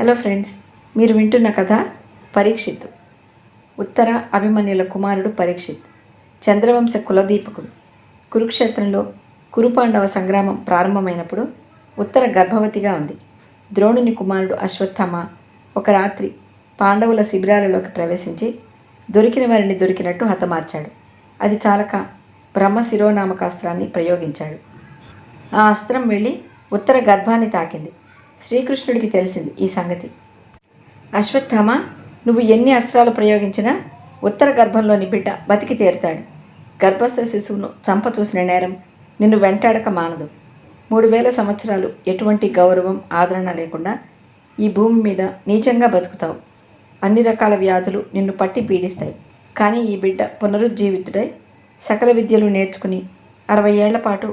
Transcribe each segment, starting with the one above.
Hello friends మీరు వింటున్న కథ పరీక్షిత్. ఉత్తర అభిమన్యుల కుమారుడు పరీక్షిత్ చంద్రవంశ కులదీపకుడు. కురుక్షేత్రంలో కురుపాండవ సంగ్రామం ప్రారంభమైనప్పుడు ఉత్తర గర్భవతిగా ఉంది. ద్రోణుని కుమారుడు అశ్వత్థామ ఒక రాత్రి పాండవుల శిబిరాలలోకి ప్రవేశించి దొరికిన వారిని దొరికినట్టు హతమార్చాడు. అది చాలక బ్రహ్మ శిరోనామకాస్త్రాన్ని ప్రయోగించాడు. ఆ అస్త్రం వెళ్ళి ఉత్తర గర్భాన్ని తాకింది. శ్రీకృష్ణుడికి తెలిసింది ఈ సంగతి. అశ్వత్థామ నువ్వు ఎన్ని అస్త్రాలు ప్రయోగించినా ఉత్తర గర్భంలోని బిడ్డ బతికి తీరుతాడు. గర్భస్థ శిశువును చంప చూసిన నేరం నిన్ను వెంటాడక మానదు. మూడు వేల సంవత్సరాలు ఎటువంటి గౌరవం ఆదరణ లేకుండా ఈ భూమి మీద నీచంగా బతుకుతావు. అన్ని రకాల వ్యాధులు నిన్ను పట్టి పీడిస్తాయి. కానీ ఈ బిడ్డ పునరుజ్జీవితుడై సకల విద్యలు నేర్చుకుని అరవై ఏళ్ళ పాటు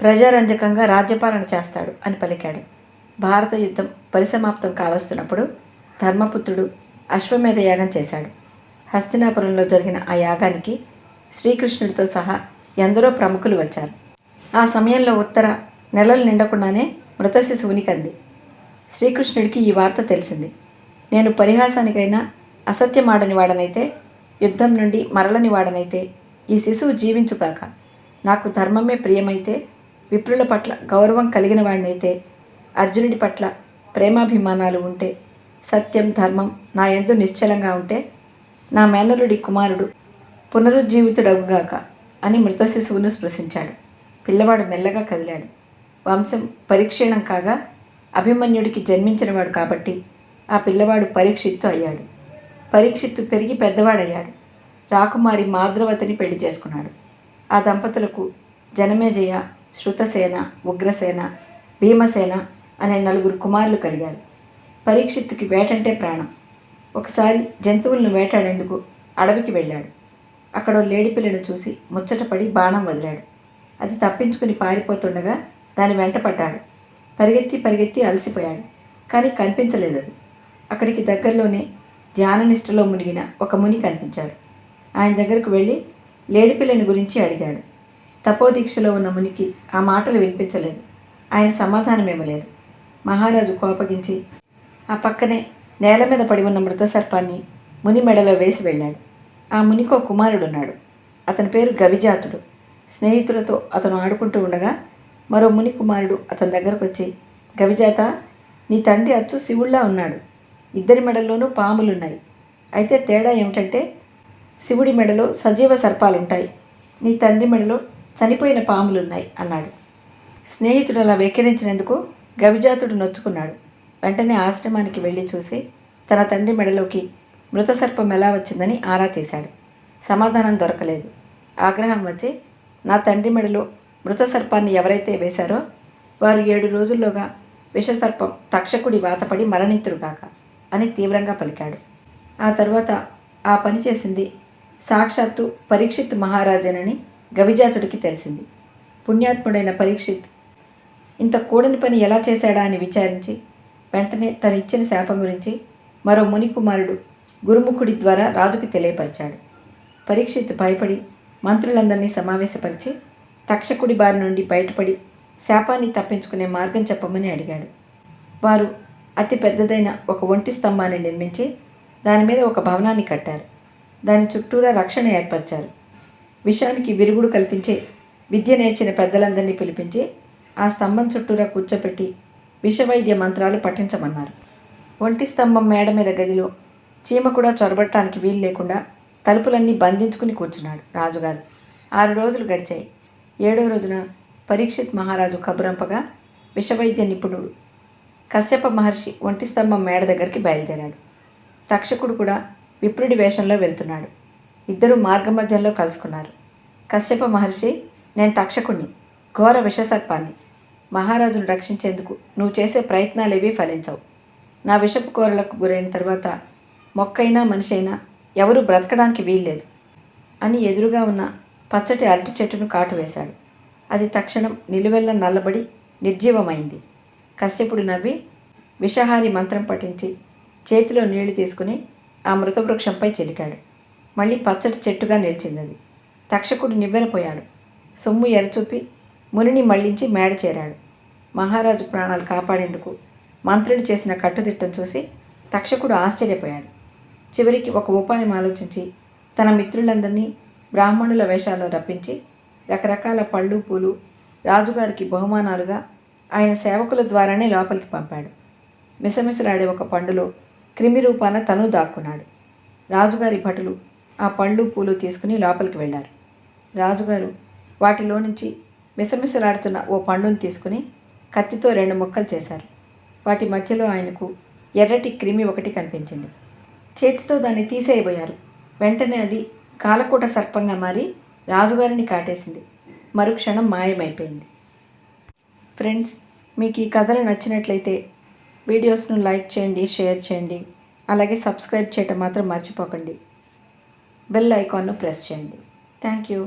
ప్రజారంజకంగా రాజ్యపాలన చేస్తాడు అని పలికాడు. భారత యుద్ధం పరిసమాప్తం కావస్తున్నప్పుడు ధర్మపుత్రుడు అశ్వమేధ యాగం చేశాడు. హస్తినాపురంలో జరిగిన ఆ యాగానికి శ్రీకృష్ణుడితో సహా ఎందరో ప్రముఖులు వచ్చారు. ఆ సమయంలో ఉత్తర నెలలు నిండకుండానే మృత శిశువుని కంది. శ్రీకృష్ణుడికి ఈ వార్త తెలిసింది. నేను పరిహాసానికైనా అసత్యమాడని వాడనైతే యుద్ధం నుండి మరలని వాడనైతే ఈ శిశువు జీవించుగాక. నాకు ధర్మమే ప్రియమైతే విప్రుల పట్ల గౌరవం కలిగిన వాడినైతే అర్జునుడి పట్ల ప్రేమాభిమానాలు ఉంటే సత్యం ధర్మం నా ఎందు నిశ్చలంగా ఉంటే నా మేనలుడి కుమారుడు పునరుజ్జీవితుడగుగాక అని మృత శిశువును స్పృశించాడు. పిల్లవాడు మెల్లగా కదిలాడు. వంశం పరిక్షీణం కాగా అభిమన్యుడికి జన్మించినవాడు కాబట్టి ఆ పిల్లవాడు పరీక్షిత్తు అయ్యాడు. పరీక్షిత్తు పెరిగి పెద్దవాడయ్యాడు. రాకుమారి మాద్రవతిని పెళ్ళి చేసుకున్నాడు. ఆ దంపతులకు జనమేజయ శృతసేన ఉగ్రసేన భీమసేన అనే నలుగురు కుమారులు కలిగారు. పరీక్షిత్తుకి వేటంటే ప్రాణం. ఒకసారి జంతువులను వేటాడేందుకు అడవికి వెళ్ళాడు. అక్కడ లేడిపిల్లను చూసి ముచ్చటపడి బాణం వదిలాడు. అది తప్పించుకుని పారిపోతుండగా దాని వెంట పడ్డాడు. పరిగెత్తి పరిగెత్తి అలసిపోయాడు కానీ కనిపించలేదు అది. అక్కడికి దగ్గరలోనే ధ్యాననిష్టలో మునిగిన ఒక ముని కనిపించాడు. ఆయన దగ్గరకు వెళ్ళి లేడిపిల్లని గురించి అడిగాడు. తపోదీక్షలో ఉన్న మునికి ఆ మాటలు వినిపించలేదు. ఆయన సమాధానమేమలేదు మహారాజు కోపగించి ఆ పక్కనే నేల మీద పడి ఉన్న మృత సర్పాన్ని ముని మెడలో వేసి వెళ్ళాడు. ఆ మునికో కుమారుడున్నాడు. అతని పేరు గవిజాతుడు. స్నేహితులతో అతను ఆడుకుంటూ ఉండగా మరో ముని కుమారుడు అతని దగ్గరకు వచ్చి గవిజాత నీ తండ్రి అచ్చు శివుళ్ళా ఉన్నాడు. ఇద్దరి మెడల్లోనూ పాములున్నాయి. అయితే తేడా ఏమిటంటే శివుడి మెడలో సజీవ సర్పాలుంటాయి. నీ తండ్రి మెడలో చనిపోయిన పాములున్నాయి అన్నాడు. స్నేహితుడు అలా వెక్కిరించినందుకు గవిజాతుడు నొచ్చుకున్నాడు. వెంటనే ఆశ్రమానికి వెళ్ళి చూసి తన తండ్రి మెడలోకి మృత సర్పం ఎలా వచ్చిందని ఆరా తీశాడు. సమాధానం దొరకలేదు. ఆగ్రహం వచ్చి నా తండ్రి మెడలో మృత సర్పాన్ని ఎవరైతే వేశారో వారు ఏడు రోజుల్లోగా విషసర్పం తక్షకుడి వాతపడి మరణింతురుగాక అని తీవ్రంగా పలికాడు. ఆ తర్వాత ఆ పని చేసింది సాక్షాత్తు పరీక్షిత్ మహారాజేనని గవిజాతుడికి తెలిసింది. పుణ్యాత్ముడైన పరీక్షిత్ ఇంత కూడని పని ఎలా చేశాడా అని విచారించి వెంటనే తను ఇచ్చిన శాపం గురించి మరో మునికుమారుడు గురుముఖుడి ద్వారా రాజుకు తెలియపరిచాడు. పరీక్షిత్ భయపడి మంత్రులందరినీ సమావేశపరిచి తక్షకుడి బారి నుండి బయటపడి శాపాన్ని తప్పించుకునే మార్గం చెప్పమని అడిగాడు. వారు అతి పెద్దదైన ఒక ఒంటి స్తంభాన్ని నిర్మించి దాని మీద ఒక భవనాన్ని కట్టారు. దాని చుట్టూరా రక్షణ ఏర్పరిచారు. విషానికి విరుగుడు కల్పించే విద్య నేర్చిన పెద్దలందరినీ పిలిపించి ఆ స్తంభం చుట్టూరా కూర్చోపెట్టి విషవైద్య మంత్రాలు పఠించమన్నారు. ఒంటి స్తంభం మేడ మీద గదిలో చీమ కూడా చొరబట్టడానికి వీలు లేకుండా తలుపులన్నీ బంధించుకుని కూర్చున్నాడు రాజుగారు. ఆరు రోజులు గడిచాయి. ఏడవ రోజున పరీక్షిత్ మహారాజు కబురంపగా విషవైద్య నిపుణుడు కశ్యప మహర్షి ఒంటి స్తంభం మేడ దగ్గరికి బయలుదేరాడు. తక్షకుడు కూడా విప్రుడి వేషంలో వెళ్తున్నాడు. ఇద్దరు మార్గమధ్యంలో కలుసుకున్నారు. కశ్యప మహర్షి నేను తక్షకుణ్ణి. ఘోర విషసర్పాన్ని. మహారాజును రక్షించేందుకు నువ్వు చేసే ప్రయత్నాలేవీ ఫలించవు. నా విషపు కోరలకు గురైన తర్వాత మొక్కైనా మనిషి అయినా ఎవరూ బ్రతకడానికి వీల్లేదు అని ఎదురుగా ఉన్న పచ్చటి అరటి చెట్టును కాటు వేశాడు. అది తక్షణం నిలువెల్ల నల్లబడి నిర్జీవమైంది. కశ్యపుడు నవ్వి విషహారి మంత్రం పఠించి చేతిలో నీళ్ళు తీసుకుని ఆ మృతవృక్షంపై చెలికాడు. మళ్ళీ పచ్చటి చెట్టుగా నిలిచింది అది తక్షకుడు నివ్వెరపోయాడు. సొమ్ము ఎరచూపి మునిని మళ్ళించి మేడ చేరాడు. మహారాజు ప్రాణాలు కాపాడేందుకు మంత్రులు చేసిన కట్టుదిట్టం చూసి తక్షకుడు ఆశ్చర్యపోయాడు. చివరికి ఒక ఉపాయం ఆలోచించి తన మిత్రులందరినీ బ్రాహ్మణుల వేషాల్లో రప్పించి రకరకాల పళ్ళు పూలు రాజుగారికి బహుమానాలుగా ఆయన సేవకుల ద్వారానే లోపలికి పంపాడు. మిసమిసలాడే ఒక పండులో క్రిమి రూపాన తను దాక్కున్నాడు. రాజుగారి భటులు ఆ పళ్ళు పూలు తీసుకుని లోపలికి వెళ్ళారు. రాజుగారు వాటిలో నుంచి మిసమిసలాడుతున్న ఓ పండును తీసుకుని కత్తితో రెండు ముక్కలు చేశారు. వాటి మధ్యలో ఆయనకు ఎర్రటి క్రిమి ఒకటి కనిపించింది. చేతితో దాన్ని తీసేయబోయారు. వెంటనే అది కాలకూట సర్పంగా మారి రాజుగారిని కాటేసింది. మరుక్షణం మాయమైపోయింది. ఫ్రెండ్స్ మీకు ఈ కథలు నచ్చినట్లయితే వీడియోస్ను లైక్ చేయండి షేర్ చేయండి. అలాగే సబ్స్క్రైబ్ చేయటం మాత్రం మర్చిపోకండి. బెల్ ఐకాన్ను ప్రెస్ చేయండి. Thank you.